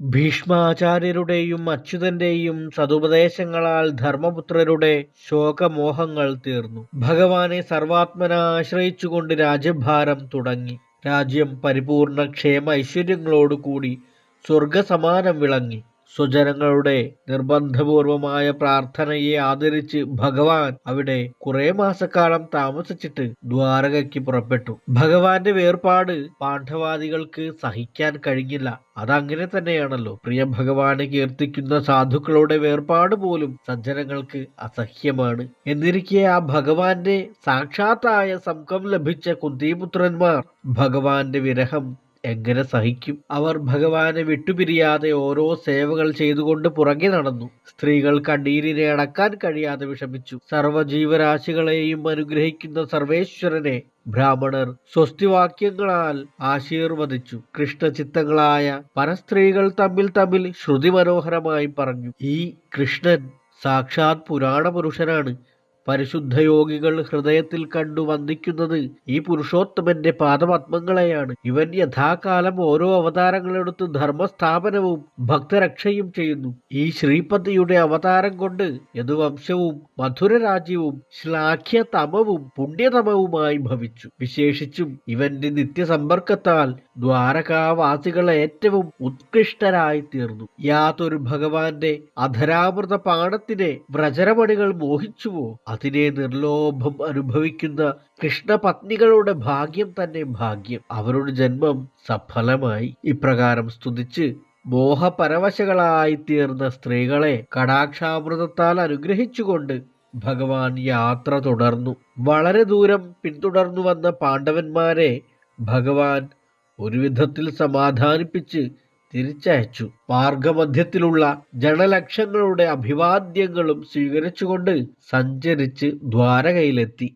ഭീഷ്മാചാര്യരുടെയും അച്യുതന്റെയും സതുപദേശങ്ങളാൽ ധർമ്മപുത്രരുടെ ശോകമോഹങ്ങൾ തീർന്നു. ഭഗവാനെ സർവാത്മന ആശ്രയിച്ചുകൊണ്ട് രാജ്യഭാരം തുടങ്ങി. രാജ്യം പരിപൂർണ ക്ഷേമ ഐശ്വര്യങ്ങളോടുകൂടി സ്വർഗസമാനം വിളങ്ങി. സ്വജനങ്ങളുടെ നിർബന്ധപൂർവമായ പ്രാർത്ഥനയെ ആദരിച്ച് ഭഗവാൻ അവിടെ കുറെ മാസക്കാലം താമസിച്ചിട്ട് ദ്വാരകയ്ക്ക് പുറപ്പെട്ടു. ഭഗവാന്റെ വേർപാട് പാണ്ഡവാദികൾക്ക് സഹിക്കാൻ കഴിഞ്ഞില്ല. അതങ്ങനെ തന്നെയാണല്ലോ. പ്രിയ ഭഗവാനെ കീർത്തിക്കുന്ന സാധുക്കളുടെ വേർപാട് പോലും സജ്ജനങ്ങൾക്ക് അസഹ്യമാണ്. എന്നിരിക്കെ ആ ഭഗവാന്റെ സാക്ഷാത്തായ സംഘം ലഭിച്ച കുന്തിപുത്രന്മാർ ഭഗവാന്റെ വിരഹം എങ്ങനെ സഹിക്കും? അവർ ഭഗവാനെ വിട്ടുപിരിയാതെ ഓരോ സേവകൾ ചെയ്തുകൊണ്ട് പുറകെ നടന്നു. സ്ത്രീകൾ കണ്ണീരിനെ അടക്കാൻ കഴിയാതെ വിഷമിച്ചു. സർവജീവരാശികളെയും അനുഗ്രഹിക്കുന്ന സർവേശ്വരനെ ബ്രാഹ്മണർ സ്വസ്തിവാക്യങ്ങളാൽ ആശീർവദിച്ചു. കൃഷ്ണചിത്തങ്ങളായ പരസ്ത്രീകൾ തമ്മിൽ തമ്മിൽ ശ്രുതി മനോഹരമായി പറഞ്ഞു. ഈ കൃഷ്ണൻ സാക്ഷാത് പുരാണ പുരുഷനാണ് പരിശുദ്ധയോഗികൾ ഹൃദയത്തിൽ കണ്ടു വന്ദിക്കുന്നത് ഈ പുരുഷോത്തമന്റെ പാദപത്മങ്ങളെയാണ്. ഇവൻ യഥാകാലം ഓരോ അവതാരങ്ങളെടുത്ത് ധർമ്മസ്ഥാപനവും ഭക്തരക്ഷയും ചെയ്യുന്നു. ഈ ശ്രീപതിയുടെ അവതാരം കൊണ്ട് യദുവംശവും മധുരരാജ്യവും ശ്ലാഘ്യതമവും പുണ്യതമവുമായി ഭവിച്ചു. വിശേഷിച്ചും ഇവന്റെ നിത്യസമ്പർക്കത്താൽ ദ്വാരകാവാസികൾ ഏറ്റവും ഉത്കൃഷ്ടരായി തീർന്നു. യാതൊരു ഭഗവാന്റെ അധരാമൃത പാണത്തിനെ വ്രജരമണികൾ മോഹിച്ചുവോ? അതിനെ നിർലോഭം അനുഭവിക്കുന്ന കൃഷ്ണപത്നികളുടെ ഭാഗ്യം തന്നെ ഭാഗ്യം. അവരുടെ ജന്മം സഫലമായി. ഇപ്രകാരം സ്തുതിച്ച് മോഹപരവശകളായി തീർന്ന സ്ത്രീകളെ കടാക്ഷാമൃതത്താൽ അനുഗ്രഹിച്ചുകൊണ്ട് ഭഗവാൻ യാത്ര തുടർന്നു. വളരെ ദൂരം പിന്തുടർന്നു വന്ന പാണ്ഡവന്മാരെ ഭഗവാൻ ഒരു വിധത്തിൽ സമാധാനിപ്പിച്ച് തിരിച്ചയച്ചു. മാർഗമധ്യത്തിലുള്ള ജനലക്ഷങ്ങളുടെ അഭിവാദ്യങ്ങളും സ്വീകരിച്ചുകൊണ്ട് സഞ്ചരിച്ച് ദ്വാരകയിലെത്തി.